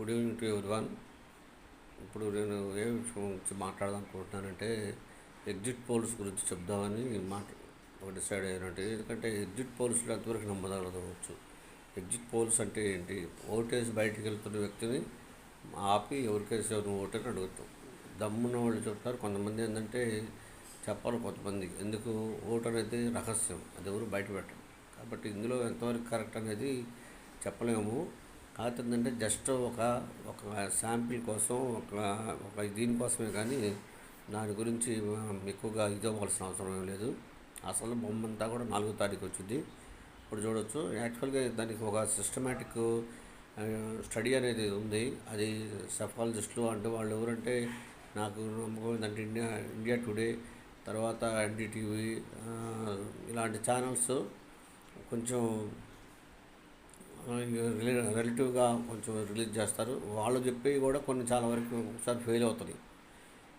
Good evening to one ఇప్పుడు నేను ఏ విషయం గురించి మాట్లాడదాం అనుకుంటున్నానంటే ఎగ్జిట్ పోల్స్ గురించి చెప్దామని మాట ఒక డిసైడ్ అయ్యానంటే ఎందుకంటే ఎగ్జిట్ పోల్స్లో ఎంతవరకు నమ్మదగలవచ్చు ఎగ్జిట్ పోల్స్ అంటే ఏంటి? ఓటేసి బయటికి వెళ్తున్న వ్యక్తిని ఆపి ఎవరికేసి నువ్వు ఓటని అడుగుతాం. దమ్మున్న వాళ్ళు చెప్తారు. కొంతమంది ఏంటంటే చెప్పాలి కొంతమంది. ఎందుకు? ఓటు అనేది రహస్యం. అది ఎవరు బయట పెట్టరు. కాబట్టి ఇందులో ఎంతవరకు కరెక్ట్ అనేది చెప్పలేము. కాకపోతే ఏంటంటే జస్ట్ ఒక ఒక శాంపిల్ కోసం ఒక ఒక దీనికోసమే కానీ దాని గురించి ఎక్కువగా ఇదవ్వాల్సిన అవసరం ఏం లేదు. అసలు బొమ్మంతా కూడా నాలుగో తారీఖు వచ్చింది. ఇప్పుడు చూడొచ్చు. యాక్చువల్గా దానికి ఒక సిస్టమేటిక్ స్టడీ అనేది ఉంది. అది సెఫాలజిస్టులు అంటే వాళ్ళు ఎవరంటే నాకు నమ్మకం ఏంటంటే ఇండియా ఇండియా టుడే తర్వాత ఎన్డీటీవీ ఇలాంటి ఛానల్స్ కొంచెం రిలేటివ్గా కొంచెం రిలీజ్ చేస్తారు. వాళ్ళు చెప్పేవి కూడా కొన్ని చాలా వరకు ఒకసారి ఫెయిల్ అవుతాయి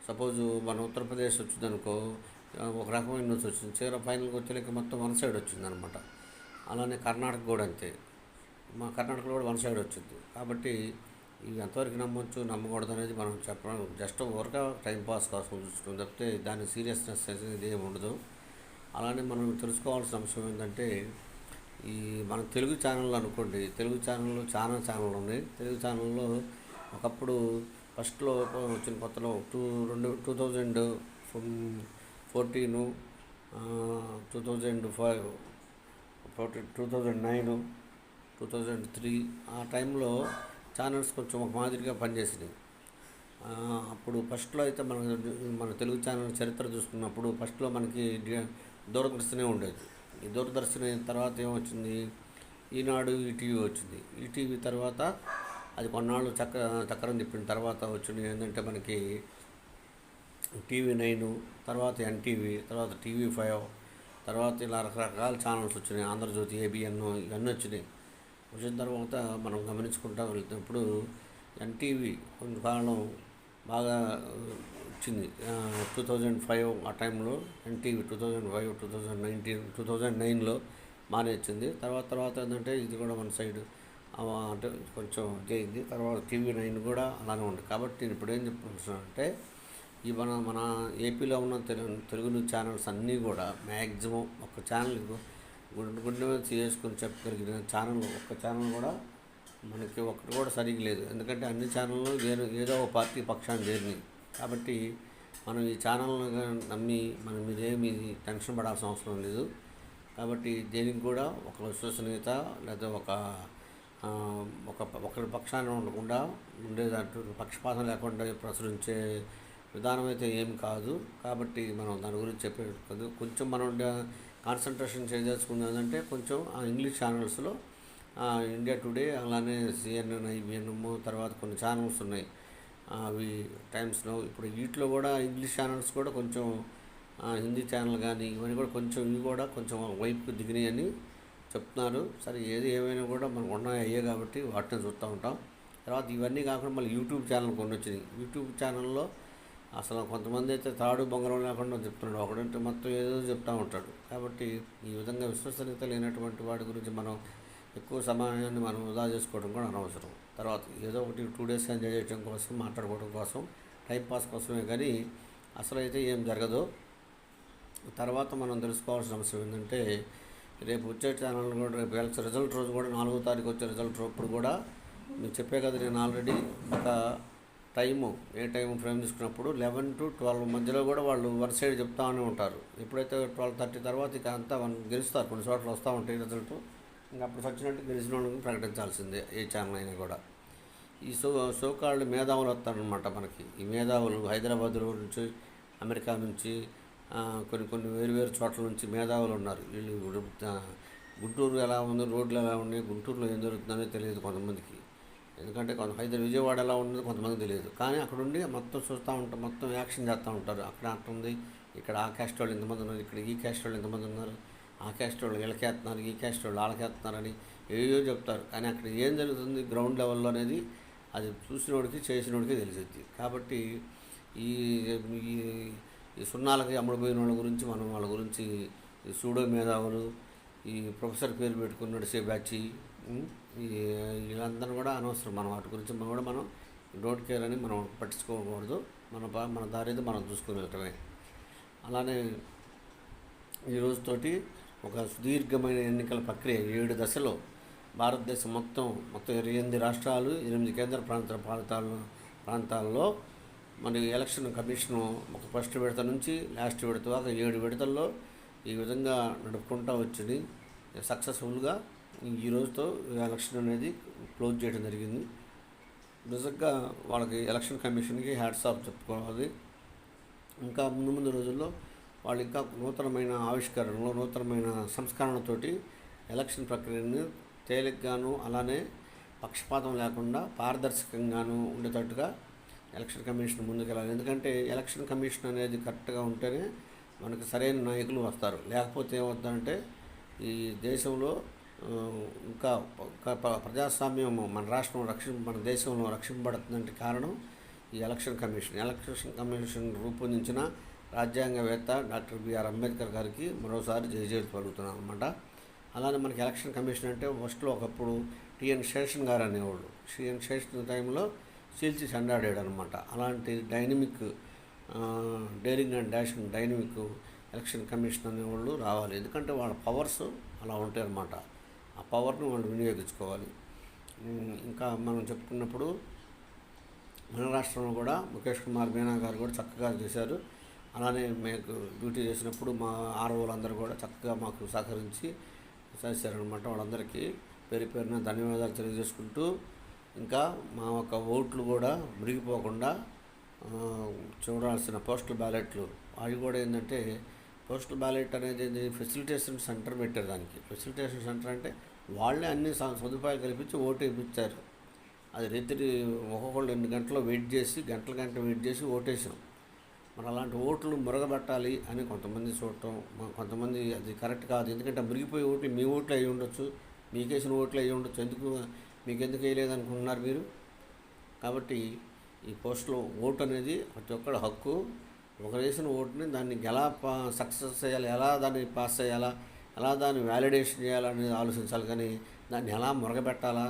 సపోజ్ మన ఉత్తరప్రదేశ్ వచ్చింది అనుకో ఒక రకమైన న్యూస్ వచ్చింది. చివరి ఫైనల్కి వచ్చేలేక మొత్తం వన్ సైడ్ వచ్చింది అనమాట అలానే కర్ణాటక కూడా అంతే. మా కర్ణాటకలో కూడా వన్ సైడ్ వచ్చింది. కాబట్టి ఇవి ఎంతవరకు నమ్మొచ్చు నమ్మకూడదు అనేది మనం చెప్పడం జస్ట్ ఊరక టైం పాస్ కోసం చూసుకుంటాం తప్పితే దాని సీరియస్నెస్ అనేది ఏమి ఉండదు. అలానే మనం తెలుసుకోవాల్సిన అంశం ఏంటంటే ఈ మన తెలుగు ఛానల్ అనుకోండి తెలుగు ఛానల్లో చాలా ఛానల్ ఉన్నాయి. తెలుగు ఛానల్లో ఒకప్పుడు ఫస్ట్లో వచ్చిన కొత్తలో టూ రెండు two thousand fourteen two thousand five forty two thousand nine two thousand three ఆ టైంలో ఛానల్స్ కొంచెం ఒక మాదిరిగా పనిచేసినాయి. అప్పుడు ఫస్ట్లో అయితే మన మన తెలుగు ఛానల్ చరిత్ర చూసుకున్నప్పుడు ఫస్ట్లో మనకి దూరదర్శనే ఉండేది. ఈ దూరదర్శన్ తర్వాత ఏమొచ్చింది? ఈనాడు ఈటీవీ వచ్చింది. ఈటీవీ తర్వాత అది కొన్నాళ్ళు చక్ర చక్రం తిప్పిన తర్వాత వచ్చింది. ఏంటంటే మనకి టీవీ నైన్ తర్వాత ఎన్టీవీ తర్వాత టీవీ ఫైవ్ తర్వాత ఇలా రకరకాల ఛానల్స్ వచ్చినాయి. ఆంధ్రజ్యోతి ఏబిఎన్ ఇవన్నీ వచ్చినాయి. వచ్చిన తర్వాత మనం గమనించుకుంటా వెళ్తున్నప్పుడు ఎన్టీవీ కొంతకాలం బాగా వచ్చింది. టూ థౌజండ్ ఫైవ్ ఆ టైంలో NTV two thousand five two thousand nineteen two thousand నైన్లో మానేచ్చింది తర్వాత తర్వాత ఏంటంటే ఇది కూడా మన సైడ్ అంటే కొంచెం చేయింది తర్వాత టీవీ నైన్ కూడా అలానే ఉంది. కాబట్టి నేను ఇప్పుడు ఏం చెప్పుకుంటున్నానంటే ఈ మన మన ఏపీలో ఉన్న తెలుగు తెలుగు న్యూస్ ఛానల్స్ అన్నీ కూడా మ్యాక్సిమం ఒక ఛానల్ గుండె గుండె మీద చేసుకొని చెప్పగలిగిన ఛానల్ ఒక్క ఛానల్ కూడా మనకి ఒక్కటి కూడా సరిగ్గా లేదు. ఎందుకంటే అన్ని ఛానళ్ళు ఏదో ఏదో ఒక పార్టీ పక్షాన్ని చేరినాయి. కాబట్టి మనం ఈ ఛానల్ని నమ్మి మనం మీదేమి టెన్షన్ పడాల్సిన అవసరం లేదు. కాబట్టి దేనికి కూడా ఒక విశ్వసనీయత లేదా ఒక ఒక ఒకరి పక్షాన్ని ఉండకుండా ఉండేదంటూ పక్షపాతం లేకుండా ప్రచురించే విధానం అయితే ఏం కాదు. కాబట్టి మనం దాని గురించి చెప్పేది కొంచెం మనం కాన్సన్ట్రేషన్ చేయదలుచుకున్నది అంటే కొంచెం ఆ ఇంగ్లీష్ ఛానల్స్లో ఇండియా టుడే అలానే సిఎన్ఎన్ ఐబిఎన్ తర్వాత కొన్ని ఛానల్స్ ఉన్నాయి. అవి టైమ్స్లో ఇప్పుడు వీటిలో కూడా ఇంగ్లీష్ ఛానల్స్ కూడా కొంచెం హిందీ ఛానల్ కానీ ఇవన్నీ కూడా కొంచెం ఇవి కూడా కొంచెం వైపు దిగినాయి అని చెప్తున్నారు. సరే ఏది ఏమైనా కూడా మనకు ఉన్నాయి అయ్యే కాబట్టి వాటిని చూస్తూ ఉంటాం. తర్వాత ఇవన్నీ కాకుండా మళ్ళీ యూట్యూబ్ ఛానల్ కొన్ని వచ్చినాయి. యూట్యూబ్ ఛానల్లో అసలు కొంతమంది అయితే తాడు బొంగరం లేకుండా చెప్తున్నాడు. ఒకడంటే మొత్తం ఏదో చెప్తూ ఉంటాడు. కాబట్టి ఈ విధంగా విశ్వసనీయత లేనటువంటి వాటి గురించి మనం ఎక్కువ సమయాన్ని మనం వృధా చేసుకోవడం కూడా అనవసరం. తర్వాత ఏదో ఒకటి టూ డేస్ ఎంజాయ్ చేయడం కోసం మాట్లాడుకోవడం కోసం టైంపాస్ కోసమే కానీ అసలు అయితే ఏం జరగదు. తర్వాత మనం తెలుసుకోవాల్సిన అంశం ఏంటంటే రేపు వచ్చే ఛానల్ కూడా రేపు వెళ్ళచ్చు రిజల్ట్ రోజు కూడా నాలుగో తారీఖు వచ్చే రిజల్ట్ అప్పుడు కూడా మీకు చెప్పే కదా నేను ఆల్రెడీ ఒక టైము ఏ టైం ఫ్రేమ్ తీసుకున్నప్పుడు లెవెన్ టు ట్వెల్వ్ మధ్యలో కూడా వాళ్ళు వన్ సైడ్ చెప్తానే ఉంటారు. ఎప్పుడైతే ట్వెల్వ్ థర్టీ తర్వాత ఇక అంతా మనం గెలుస్తారు. కొన్ని చోట్ల వస్తూ ఉంటాయి రిజల్ట్ ఇంకా అప్పుడు వచ్చినట్టు గెలిచిన వాళ్ళని ప్రకటించాల్సిందే ఏ ఛానల్ అయినా కూడా. ఈ సో సోకాళ్ళు మేధావులు వస్తారనమాట మనకి. ఈ మేధావులు హైదరాబాద్లో నుంచి అమెరికా నుంచి కొన్ని కొన్ని వేరు వేరు చోట్ల నుంచి మేధావులు ఉన్నారు. వీళ్ళు గుంటూరు ఎలా ఉంది రోడ్లు ఎలా ఉన్నాయి గుంటూరులో ఏం జరుగుతుందనే తెలియదు కొంతమందికి. ఎందుకంటే కొంత హైదరాబాద్ విజయవాడ ఎలా ఉన్నది కొంతమంది తెలియదు. కానీ అక్కడ ఉండి మొత్తం చూస్తూ ఉంటారు మొత్తం యాక్షన్ చేస్తూ ఉంటారు. అక్కడ అట్లా ఉంది ఇక్కడ ఆ క్యాస్ట్ వాళ్ళు ఎంతమంది ఉన్నారు ఇక్కడ ఈ క్యాస్ట్ వాళ్ళు ఎంతమంది ఉన్నారు ఆ క్యాస్ట్ వాళ్ళు వీళ్ళకేస్తున్నారు ఈ క్యాస్ట్ వాళ్ళు వాళ్ళకేస్తున్నారని ఏయో చెప్తారు. కానీ అక్కడ ఏం జరుగుతుంది గ్రౌండ్ లెవెల్లో అనేది అది చూసినోడికి చేసినోడికి తెలిసింది కాబట్టి ఈ ఈ సున్నాలకి అమ్ముడుపోయిన వాళ్ళ గురించి మనం వాళ్ళ గురించి సూడో మేధావులు ఈ ప్రొఫెసర్ పేరు పెట్టుకున్నాడు సేబాచి వీళ్ళందరూ కూడా అనవసరం. మనం వాటి గురించి మనం కూడా మనం డోంట్ కేర్ అని మనం పట్టించుకోకూడదు. మన బా మన దారిది మనం చూసుకుని వెళ్ళటమే. అలానే ఈ రోజుతోటి ఒక సుదీర్ఘమైన ఎన్నికల ప్రక్రియ ఏడు దశలో భారతదేశం మొత్తం మొత్తం ఇరవై ఎనిమిది రాష్ట్రాలు ఎనిమిది కేంద్ర ప్రాంత ప్రాంతాల్లో ప్రాంతాల్లో మన ఎలక్షన్ కమిషన్ ఒక ఫస్ట్ విడత నుంచి లాస్ట్ విడత దాకా ఏడు విడతల్లో ఈ విధంగా నడుపుకుంటూ వచ్చింది. సక్సెస్ఫుల్గా ఈ రోజుతో ఎలక్షన్ అనేది క్లోజ్ చేయడం జరిగింది. నిజంగా వాళ్ళకి ఎలక్షన్ కమిషన్కి హ్యాట్స్ ఆఫ్ చెప్పుకోవాలి. ఇంకా ముందు ముందు రోజుల్లో వాళ్ళు ఇంకా నూతనమైన ఆవిష్కరణలు నూతనమైన సంస్కరణతోటి ఎలక్షన్ ప్రక్రియను తేలిగ్గాను అలానే పక్షపాతం లేకుండా పారదర్శకంగాను ఉండేటట్టుగా ఎలక్షన్ కమిషన్ ముందుకెళ్ళాలి. ఎందుకంటే ఎలక్షన్ కమిషన్ అనేది కరెక్ట్గా ఉంటేనే మనకు సరైన నాయకులు వస్తారు. లేకపోతే ఏమవుతుందంటే ఈ దేశంలో ఇంకా ప్రజాస్వామ్యం మన రాష్ట్రం రక్షణ మన దేశంలో రక్షింపబడుతుందంటే కారణం ఈ ఎలక్షన్ కమిషన్. ఎలక్షన్ కమిషన్ రూపొందించిన రాజ్యాంగవేత్త డాక్టర్ బిఆర్ అంబేద్కర్ గారికి మరోసారి జయజేలు పలుకుతున్నాను అనమాట అలానే మనకి ఎలక్షన్ కమిషన్ అంటే ఫస్ట్లో ఒకప్పుడు టిఎన్ శేషన్ గారు అనేవాళ్ళు. టిఎన్ శేషన్ టైంలో చీల్చి చెండాడాడు అనమాట అలాంటి dynamic daring and dashing dynamic election commission అనేవాళ్ళు రావాలి. ఎందుకంటే వాళ్ళ పవర్స్ అలా ఉంటాయి అన్నమాట ఆ పవర్ని వాళ్ళు వినియోగించుకోవాలి. ఇంకా మనం చెప్పుకున్నప్పుడు మన రాష్ట్రంలో కూడా ముఖేష్ కుమార్ మీనా గారు కూడా చక్కగా చేశారు. అలానే మీకు డ్యూటీ చేసినప్పుడు మా ఆర్ఓలు కూడా చక్కగా మాకు సహకరించి చేశారనమాట వాళ్ళందరికీ. పేరు పేరున ధన్యవాదాలు తెలియజేసుకుంటూ ఇంకా మా యొక్క ఓట్లు కూడా మురిగిపోకుండా చూడాల్సిన పోస్టల్ బ్యాలెట్లు. అవి కూడా ఏంటంటే పోస్టల్ బ్యాలెట్ అనేది ఫెసిలిటేషన్ సెంటర్ పెట్టారు దానికి. ఫెసిలిటేషన్ సెంటర్ అంటే వాళ్ళే అన్ని సదుపాయాలు కల్పించి ఓటు వేయించారు అది రైతులు ఒక్కొక్కళ్ళు రెండు గంటలు వెయిట్ చేసి గంటల గంట వెయిట్ చేసి ఓటేసాం. మరి అలాంటి ఓట్లు మురగబెట్టాలి అని కొంతమంది చూడటం కొంతమంది అది కరెక్ట్ కాదు. ఎందుకంటే మురిగిపోయే ఓట్లు మీ ఓట్లు అయి ఉండొచ్చు మీకేసిన ఓట్లు అయి ఉండొచ్చు. ఎందుకు మీకు ఎందుకు వేయలేదు అనుకుంటున్నారు మీరు? కాబట్టి ఈ పోస్టులో ఓటు అనేది ప్రతి ఒక్కరి హక్కు. ఒకరు వేసిన ఓటుని దాన్ని ఎలా పా సక్సెస్ చేయాలి ఎలా దాన్ని పాస్ చేయాలా ఎలా దాన్ని వ్యాలిడేషన్ చేయాలనేది ఆలోచించాలి. కానీ దాన్ని ఎలా మురగబెట్టాలా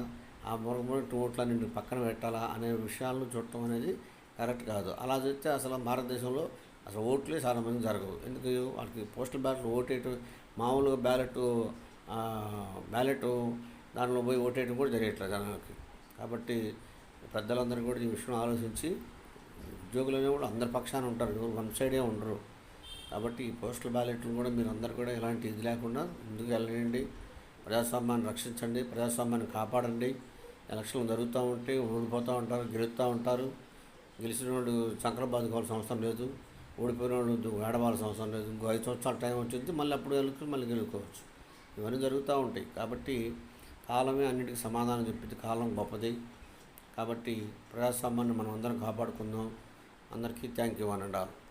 ఆ మురగబెట్టిన ఓట్లన్నింటిని పక్కన పెట్టాలా అనే విషయాలను చూడటం అనేది కరెక్ట్ కాదు. అలా చూస్తే అసలు భారతదేశంలో అసలు ఓట్లే చాలా మంది జరగవు. ఎందుకు? వాళ్ళకి పోస్టల్ బ్యాలెట్ ఓటేయటం మామూలుగా బ్యాలెట్ బ్యాలెట్ దానిలో పోయి ఓటేయటం కూడా జరగట్లేదు జనాలకి. కాబట్టి పెద్దలందరూ కూడా ఈ విషయం ఆలోచించి ఉద్యోగులనే కూడా అందరి పక్షాన ఉంటారు. ఎవరు వన్ సైడే ఉండరు. కాబట్టి ఈ పోస్టల్ బ్యాలెట్లు కూడా మీరు అందరు కూడా ఎలాంటి ఇది లేకుండా ముందుకు వెళ్ళండి ప్రజాస్వామ్యాన్ని రక్షించండి. ప్రజాస్వామ్యాన్ని కాపాడండి. ఎలక్షన్లు జరుగుతూ ఉంటే ఓడిపోతూ ఉంటారు గెలుస్తూ ఉంటారు. గెలిచిన వాళ్ళు చక్రబాదు బాదుకోవాల్సిన అవసరం లేదు. ఓడిపోయిన వాళ్ళు ఏడవాల్సిన అవసరం లేదు. ఇంకో ఐదు సంవత్సరాల టైం వచ్చింది మళ్ళీ అప్పుడు గెలుచుకుని మళ్ళీ గెలుకోవచ్చు ఇవన్నీ జరుగుతూ ఉంటాయి. కాబట్టి కాలమే అన్నిటికీ సమాధానం చెప్పింది. కాలం గొప్పది. కాబట్టి ప్రజాస్వామ్యాన్ని మనం అందరం కాపాడుకుందాం. అందరికీ థ్యాంక్ యూ అనండి ఆల్.